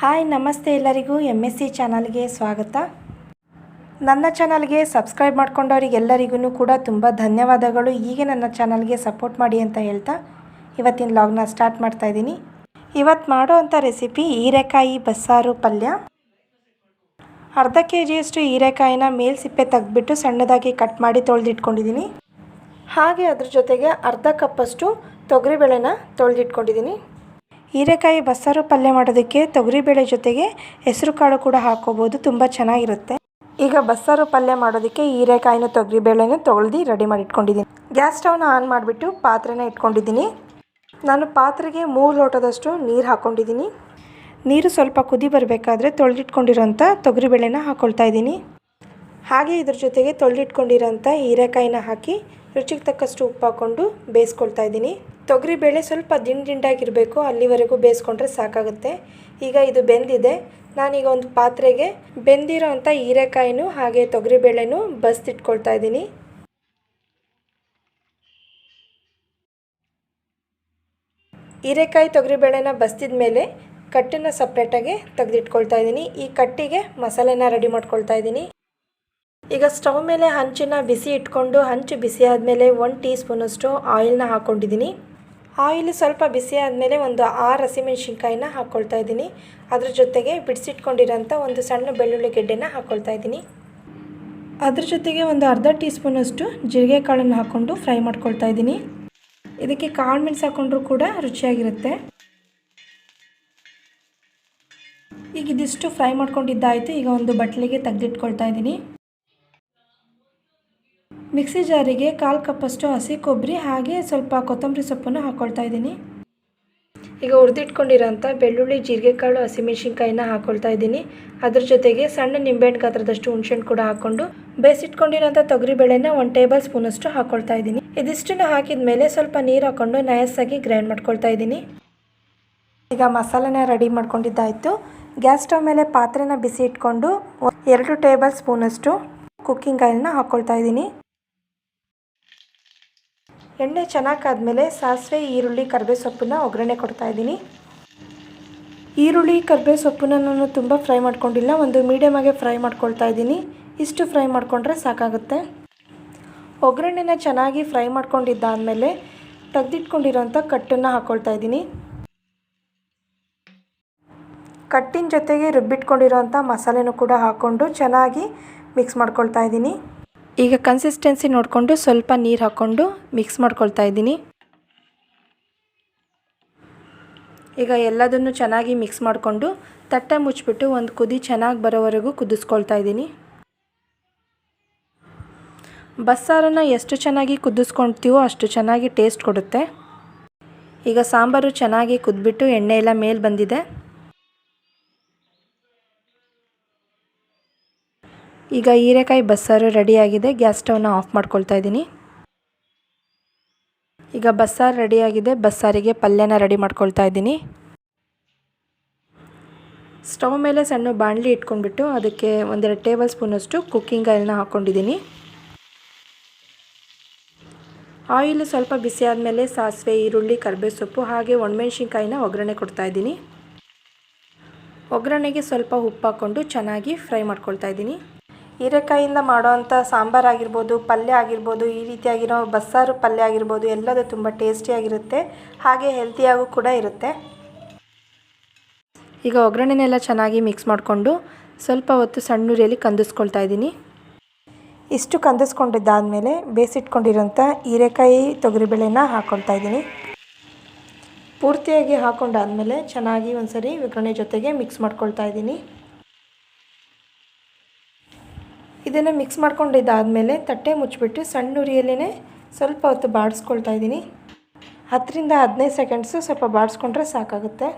Hi, ನಮಸ್ತೆ ಎಲ್ಲರಿಗೂ M S C ಚಾನಲ್ಗೆ ಸ್ವಾಗತ. ನನ್ನ ಚಾನಲ್ಗೆ ಸಬ್ಸ್ಕ್ರೈಬ್ ಮಾಡ್ಕೊಂಡವರಿಗೆಲ್ಲರಿಗೂ ಕೂಡ ತುಂಬ ಧನ್ಯವಾದಗಳು. ಹೀಗೆ ನನ್ನ ಚಾನಲ್ಗೆ ಸಪೋರ್ಟ್ ಮಾಡಿ ಅಂತ ಹೇಳ್ತಾ ಇವತ್ತಿನ ಲಾಗ್ನ ಸ್ಟಾರ್ಟ್ ಮಾಡ್ತಾ ಇದ್ದೀನಿ. ಇವತ್ತು ಮಾಡೋ ಅಂಥ ರೆಸಿಪಿ ಹೀರೆಕಾಯಿ ಬಸ್ಸಾರು ಪಲ್ಯ. ಅರ್ಧ ಕೆ ಜಿಯಷ್ಟು ಹೀರೆಕಾಯಿನ ಮೇಲ್ ಸಿಪ್ಪೆ ತೆಗೆದ್ಬಿಟ್ಟು ಸಣ್ಣದಾಗಿ ಕಟ್ ಮಾಡಿ ತೊಳೆದಿಟ್ಕೊಂಡಿದ್ದೀನಿ. ಹಾಗೆ ಅದ್ರ ಜೊತೆಗೆ ಅರ್ಧ ಕಪ್ಪಷ್ಟು ತೊಗರಿಬೇಳೆನ ತೊಳೆದಿಟ್ಕೊಂಡಿದ್ದೀನಿ. ಹೀರೆಕಾಯಿ ಬಸ್ಸಾರು ಪಲ್ಯ ಮಾಡೋದಕ್ಕೆ ತೊಗರಿಬೇಳೆ ಜೊತೆಗೆ ಹೆಸರು ಕಾಳು ಕೂಡ ಹಾಕೋಬೋದು ತುಂಬ ಚೆನ್ನಾಗಿರುತ್ತೆ. ಈಗ ಬಸ್ಸಾರು ಪಲ್ಯ ಮಾಡೋದಕ್ಕೆ ಹೀರೆಕಾಯಿನ ತೊಗರಿಬೇಳೆನ ತೊಳೆದು ರೆಡಿ ಮಾಡಿ ಇಟ್ಕೊಂಡಿದ್ದೀನಿ. ಗ್ಯಾಸ್ ಸ್ಟವ್ನ ಆನ್ ಮಾಡಿಬಿಟ್ಟು ಪಾತ್ರೆನ ಇಟ್ಕೊಂಡಿದ್ದೀನಿ. ನಾನು ಪಾತ್ರೆಗೆ ಮೂರು ಲೋಟದಷ್ಟು ನೀರು ಹಾಕ್ಕೊಂಡಿದ್ದೀನಿ. ನೀರು ಸ್ವಲ್ಪ ಕುದಿ ಬರಬೇಕಾದ್ರೆ ತೊಳೆದಿಟ್ಕೊಂಡಿರೋಂಥ ತೊಗರಿಬೇಳೆನ ಹಾಕ್ಕೊಳ್ತಾ ಇದ್ದೀನಿ. ಹಾಗೆ ಇದ್ರ ಜೊತೆಗೆ ತೊಳೆದಿಟ್ಕೊಂಡಿರೋಂಥ ಹೀರೆಕಾಯಿನ ಹಾಕಿ ರುಚಿಗೆ ತಕ್ಕಷ್ಟು ಉಪ್ಪು ಹಾಕ್ಕೊಂಡು ಬೇಯಿಸ್ಕೊಳ್ತಾ ಇದ್ದೀನಿ. ತೊಗರಿಬೇಳೆ ಸ್ವಲ್ಪ ದಿಂಡು ದಿಂಡಾಗಿರಬೇಕು, ಅಲ್ಲಿವರೆಗೂ ಬೇಯಿಸ್ಕೊಂಡ್ರೆ ಸಾಕಾಗುತ್ತೆ. ಈಗ ಇದು ಬೆಂದಿದೆ. ನಾನೀಗ ಒಂದು ಪಾತ್ರೆಗೆ ಬೆಂದಿರೋ ಅಂಥ ಹೀರೆಕಾಯಿನೂ ಹಾಗೆ ತೊಗರಿಬೇಳೆನೂ ಬಸ್ದಿಟ್ಕೊಳ್ತಾ ಇದ್ದೀನಿ. ಹೀರೆಕಾಯಿ ತೊಗರಿಬೇಳೆನ ಬಸ್ತಿದ ಮೇಲೆ ಕಟ್ಟನ್ನು ಸಪ್ರೇಟಾಗಿ ತೆಗೆದಿಟ್ಕೊಳ್ತಾ ಇದ್ದೀನಿ. ಈ ಕಟ್ಟಿಗೆ ಮಸಾಲೆನ ರೆಡಿ ಮಾಡ್ಕೊಳ್ತಾ ಇದ್ದೀನಿ. ಈಗ ಸ್ಟವ್ ಮೇಲೆ ಹಂಚಿನ ಬಿಸಿ ಇಟ್ಕೊಂಡು ಹಂಚು ಬಿಸಿ ಆದಮೇಲೆ ಒನ್ ಟೀ ಸ್ಪೂನಷ್ಟು ಆಯಿಲ್ನ ಹಾಕ್ಕೊಂಡಿದ್ದೀನಿ ಆಯಿಲ್ ಸ್ವಲ್ಪ ಬಿಸಿ ಆದಮೇಲೆ ಒಂದು ಆರು ಹಸಿಮೆಣ್ಸಿನ್ಕಾಯಿನ ಹಾಕ್ಕೊಳ್ತಾ ಇದ್ದೀನಿ. ಅದ್ರ ಜೊತೆಗೆ ಬಿಡಿಸಿಟ್ಕೊಂಡಿರೋಂಥ ಒಂದು ಸಣ್ಣ ಬೆಳ್ಳುಳ್ಳಿ ಗೆಡ್ಡೆನ ಹಾಕ್ಕೊಳ್ತಾ ಇದ್ದೀನಿ. ಅದ್ರ ಜೊತೆಗೆ ಒಂದು ಅರ್ಧ ಟೀ ಸ್ಪೂನಷ್ಟು ಜೀರಿಗೆ ಕಾಳನ್ನು ಹಾಕ್ಕೊಂಡು ಫ್ರೈ ಮಾಡ್ಕೊಳ್ತಾ ಇದ್ದೀನಿ. ಇದಕ್ಕೆ ಕಾಳು ಮೆಣಸು ಹಾಕ್ಕೊಂಡ್ರೂ ಕೂಡ ರುಚಿಯಾಗಿರುತ್ತೆ. ಈಗ ಇದಿಷ್ಟು ಫ್ರೈ ಮಾಡ್ಕೊಂಡಿದ್ದಾಯಿತು. ಈಗ ಒಂದು ಬಟ್ಲಿಗೆ ತೆಗೆದಿಟ್ಕೊಳ್ತಾ ಇದ್ದೀನಿ. ಮಿಕ್ಸಿ ಜಾರಿಗೆ ಕಾಲು ಕಪ್ಪಷ್ಟು ಹಸಿ ಕೊಬ್ಬರಿ ಹಾಗೆ ಸ್ವಲ್ಪ ಕೊತ್ತಂಬರಿ ಸೊಪ್ಪನ್ನು ಹಾಕ್ಕೊಳ್ತಾ ಇದ್ದೀನಿ. ಈಗ ಹುರಿದಿಟ್ಕೊಂಡಿರೋಂಥ ಬೆಳ್ಳುಳ್ಳಿ ಜೀರಿಗೆ ಕಾಳು ಹಸಿಮೆಣ್ಸಿನ್ಕಾಯಿನ ಹಾಕ್ಕೊಳ್ತಾ ಇದ್ದೀನಿ. ಅದ್ರ ಜೊತೆಗೆ ಸಣ್ಣ ನಿಂಬೆಹಣ್ಣು ಗಾತ್ರದಷ್ಟು ಹುಣ್ಸೆಹಣ್ಣು ಕೂಡ ಹಾಕ್ಕೊಂಡು ಬೇಯಿಸಿಟ್ಕೊಂಡಿರೋಂಥ ತೊಗರಿಬೇಳೆನ ಒಂದು ಟೇಬಲ್ ಸ್ಪೂನಷ್ಟು ಹಾಕ್ಕೊಳ್ತಾ ಇದ್ದೀನಿ. ಇದಿಷ್ಟನ್ನು ಹಾಕಿದ ಮೇಲೆ ಸ್ವಲ್ಪ ನೀರು ಹಾಕ್ಕೊಂಡು ನಯಸ್ಸಾಗಿ ಗ್ರೈಂಡ್ ಮಾಡ್ಕೊಳ್ತಾ ಇದ್ದೀನಿ. ಈಗ ಮಸಾಲೆನ ರೆಡಿ ಮಾಡ್ಕೊಂಡಿದ್ದಾಯಿತು. ಗ್ಯಾಸ್ ಸ್ಟವ್ ಮೇಲೆ ಪಾತ್ರೆನ ಬಿಸಿ ಇಟ್ಕೊಂಡು ಎರಡು ಟೇಬಲ್ ಸ್ಪೂನಷ್ಟು ಕುಕ್ಕಿಂಗ್ ಆಯಿಲ್ನ ಹಾಕ್ಕೊಳ್ತಾ ಇದ್ದೀನಿ. ಎಣ್ಣೆ ಚೆನ್ನಾಗಿ ಆದಮೇಲೆ ಸಾಸಿವೆ, ಈರುಳ್ಳಿ ಕರಿಬೇ ಸೊಪ್ಪನ್ನ ಒಗ್ಗರಣೆ ಕೊಡ್ತಾ ಇದ್ದೀನಿ. ಈರುಳ್ಳಿ ಕರಿಬೇ ಸೊಪ್ಪನ್ನ ನಾನು ತುಂಬ ಫ್ರೈ ಮಾಡ್ಕೊಂಡಿಲ್ಲ. ಒಂದು ಮೀಡಿಯಮ್ ಆಗಿ ಫ್ರೈ ಮಾಡ್ಕೊಳ್ತಾ ಇದ್ದೀನಿ. ಇಷ್ಟು ಫ್ರೈ ಮಾಡಿಕೊಂಡ್ರೆ ಸಾಕಾಗುತ್ತೆ. ಒಗ್ಗರಣೆನ ಚೆನ್ನಾಗಿ ಫ್ರೈ ಮಾಡ್ಕೊಂಡಿದ್ದಾದಮೇಲೆ ತೆಗೆದಿಟ್ಕೊಂಡಿರೋಂಥ ಕಟ್ಟನ್ನು ಹಾಕ್ಕೊಳ್ತಾ ಇದ್ದೀನಿ. ಕಟ್ಟಿನ ಜೊತೆಗೆ ರುಬ್ಬಿಟ್ಕೊಂಡಿರೋಂಥ ಮಸಾಲೆನೂ ಕೂಡ ಹಾಕ್ಕೊಂಡು ಚೆನ್ನಾಗಿ ಮಿಕ್ಸ್ ಮಾಡ್ಕೊಳ್ತಾ ಇದ್ದೀನಿ. ಈಗ ಕನ್ಸಿಸ್ಟೆನ್ಸಿ ನೋಡಿಕೊಂಡು ಸ್ವಲ್ಪ ನೀರು ಹಾಕ್ಕೊಂಡು ಮಿಕ್ಸ್ ಮಾಡ್ಕೊಳ್ತಾ ಇದ್ದೀನಿ. ಈಗ ಎಲ್ಲದನ್ನು ಚೆನ್ನಾಗಿ ಮಿಕ್ಸ್ ಮಾಡಿಕೊಂಡು ತಟ್ಟೆ ಮುಚ್ಚಿಬಿಟ್ಟು ಒಂದು ಕುದಿ ಚೆನ್ನಾಗಿ ಬರೋವರೆಗೂ ಕುದಿಸ್ಕೊಳ್ತಾ ಇದ್ದೀನಿ. ಬಸ್ಸಾರನ್ನು ಎಷ್ಟು ಚೆನ್ನಾಗಿ ಕುದಿಸ್ಕೊಳ್ತೀವೋ ಅಷ್ಟು ಚೆನ್ನಾಗಿ ಟೇಸ್ಟ್ ಕೊಡುತ್ತೆ. ಈಗ ಸಾಂಬಾರು ಚೆನ್ನಾಗಿ ಕುದ್ಬಿಟ್ಟು ಎಣ್ಣೆ ಎಲ್ಲ ಮೇಲೆ ಬಂದಿದೆ. ಈಗ ಹೀರೆಕಾಯಿ ಬಸ್ಸಾರು ರೆಡಿಯಾಗಿದೆ ಗ್ಯಾಸ್ ಸ್ಟವ್ನ ಆಫ್ ಮಾಡ್ಕೊಳ್ತಾ ಇದ್ದೀನಿ. ಈಗ ಬಸ್ಸಾರು ರೆಡಿಯಾಗಿದೆ ಬಸ್ಸಾರಿಗೆ ಪಲ್ಯನ ರೆಡಿ ಮಾಡ್ಕೊಳ್ತಾ ಇದ್ದೀನಿ. ಸ್ಟವ್ ಮೇಲೆ ಸಣ್ಣ ಬಾಣಲಿ ಇಟ್ಕೊಂಡ್ಬಿಟ್ಟು ಅದಕ್ಕೆ ಒಂದೆರಡು ಟೇಬಲ್ ಸ್ಪೂನಷ್ಟು ಕುಕ್ಕಿಂಗ್ ಆಯಿಲ್ನ ಹಾಕ್ಕೊಂಡಿದ್ದೀನಿ ಆಯಿಲ್ ಸ್ವಲ್ಪ ಬಿಸಿ ಆದಮೇಲೆ ಸಾಸಿವೆ, ಈರುಳ್ಳಿ ಕರಿಬೇವು ಸೊಪ್ಪು ಹಾಗೆ ಒಣಮೆಣ್ಸಿನ್ಕಾಯಿನ ಒಗ್ಗರಣೆ ಕೊಡ್ತಾ ಇದ್ದೀನಿ. ಒಗ್ಗರಣೆಗೆ ಸ್ವಲ್ಪ ಉಪ್ಪು ಹಾಕ್ಕೊಂಡು ಚೆನ್ನಾಗಿ ಫ್ರೈ ಮಾಡ್ಕೊಳ್ತಾ ಇದ್ದೀನಿ. ಹೀರೆಕಾಯಿಂದ ಮಾಡೋವಂಥ ಸಾಂಬಾರು ಆಗಿರ್ಬೋದು, ಪಲ್ಯ ಆಗಿರ್ಬೋದು, ಈ ರೀತಿಯಾಗಿರೋ ಬಸ್ಸಾರು ಪಲ್ಯ ಆಗಿರ್ಬೋದು, ಎಲ್ಲದೂ ತುಂಬ ಟೇಸ್ಟಿಯಾಗಿರುತ್ತೆ, ಹಾಗೆ ಹೆಲ್ತಿಯಾಗೂ ಕೂಡ ಇರುತ್ತೆ. ಈಗ ಒಗ್ಗರಣೆನೆಲ್ಲ ಚೆನ್ನಾಗಿ ಮಿಕ್ಸ್ ಮಾಡಿಕೊಂಡು ಸ್ವಲ್ಪ ಹೊತ್ತು ಸಣ್ಣೂರಿಯಲ್ಲಿ ಕಂದಿಸ್ಕೊಳ್ತಾ ಇದ್ದೀನಿ. ಇಷ್ಟು ಕಂದಿಸ್ಕೊಂಡಿದ್ದಾದಮೇಲೆ ಬೇಯಿಸಿಟ್ಕೊಂಡಿರೋಂಥ ಹೀರೆಕಾಯಿ ತೊಗರಿಬೇಳೆನ ಹಾಕ್ಕೊಳ್ತಾ ಇದ್ದೀನಿ. ಪೂರ್ತಿಯಾಗಿ ಹಾಕ್ಕೊಂಡಾದಮೇಲೆ ಚೆನ್ನಾಗಿ ಒಂದ್ಸರಿ ಒಗ್ಗರಣೆ ಜೊತೆಗೆ ಮಿಕ್ಸ್ ಮಾಡ್ಕೊಳ್ತಾ ಇದ್ದೀನಿ. ಇದನ್ನು ಮಿಕ್ಸ್ ಮಾಡ್ಕೊಂಡಿದ್ದಾದಮೇಲೆ ತಟ್ಟೆ ಮುಚ್ಚಿಬಿಟ್ಟು ಸಣ್ಣ ಉರಿಯಲ್ಲೇ ಸ್ವಲ್ಪ ಹೊತ್ತು ಬಾಡಿಸ್ಕೊಳ್ತಾ ಇದ್ದೀನಿ. ಹತ್ತರಿಂದ ಹದಿನೈದು ಸೆಕೆಂಡ್ಸು ಸ್ವಲ್ಪ ಬಾಡಿಸ್ಕೊಂಡ್ರೆ ಸಾಕಾಗುತ್ತೆ.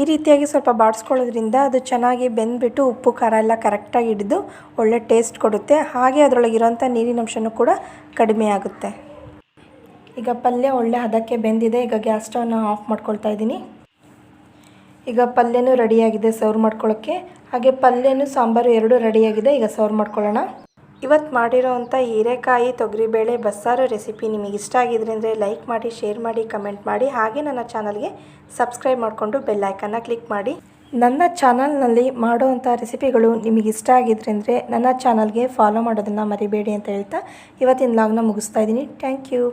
ಈ ರೀತಿಯಾಗಿ ಸ್ವಲ್ಪ ಬಾಡಿಸ್ಕೊಳ್ಳೋದ್ರಿಂದ ಅದು ಚೆನ್ನಾಗಿ ಬೆಂದ್ಬಿಟ್ಟು ಉಪ್ಪು, ಖಾರ ಎಲ್ಲ ಕರೆಕ್ಟಾಗಿ ಹಿಡಿದು ಒಳ್ಳೆ ಟೇಸ್ಟ್ ಕೊಡುತ್ತೆ. ಹಾಗೆ ಅದರೊಳಗಿರೋಂಥ ನೀರಿನ ಅಂಶನೂ ಕೂಡ ಕಡಿಮೆ ಆಗುತ್ತೆ. ಈಗ ಪಲ್ಯ ಒಳ್ಳೆ ಹದಕ್ಕೆ ಬೆಂದಿದೆ. ಈಗ ಗ್ಯಾಸ್ ಸ್ಟವ್ನ ಆಫ್ ಮಾಡ್ಕೊಳ್ತಾ ಇದ್ದೀನಿ. ಈಗ ಪಲ್ಯನೂ ರೆಡಿಯಾಗಿದೆ ಸರ್ವ್ ಮಾಡ್ಕೊಳ್ಳೋಕ್ಕೆ ಹಾಗೆ ಪಲ್ಯನೂ ಸಾಂಬಾರು ಎರಡೂ ರೆಡಿಯಾಗಿದೆ, ಈಗ ಸರ್ವ್ ಮಾಡ್ಕೊಳ್ಳೋಣ. ಇವತ್ತು ಮಾಡಿರೋವಂಥ ಹೀರೆಕಾಯಿ ತೊಗರಿಬೇಳೆ ಬಸ್ಸಾರು ರೆಸಿಪಿ ನಿಮಗೆ ಇಷ್ಟ ಆಗಿದ್ರೆ ಅಂದರೆ ಲೈಕ್ ಮಾಡಿ, ಶೇರ್ ಮಾಡಿ, ಕಮೆಂಟ್ ಮಾಡಿ. ಹಾಗೆ ನನ್ನ ಚಾನಲ್ಗೆ ಸಬ್ಸ್ಕ್ರೈಬ್ ಮಾಡಿಕೊಂಡು ಬೆಲ್ ಐಕನ್ನ ಕ್ಲಿಕ್ ಮಾಡಿ. ನನ್ನ ಚಾನಲ್ನಲ್ಲಿ ಮಾಡೋವಂಥ ರೆಸಿಪಿಗಳು ನಿಮಗೆ ಇಷ್ಟ ಆಗಿದ್ರೆ ಅಂದರೆ ನನ್ನ ಚಾನಲ್ಗೆ ಫಾಲೋ ಮಾಡೋದನ್ನು ಮರಿಬೇಡಿ ಅಂತ ಹೇಳ್ತಾ ಇವತ್ತಿನ ಲಾಗ್ನ ಮುಗಿಸ್ತಾ ಇದ್ದೀನಿ. Thank you.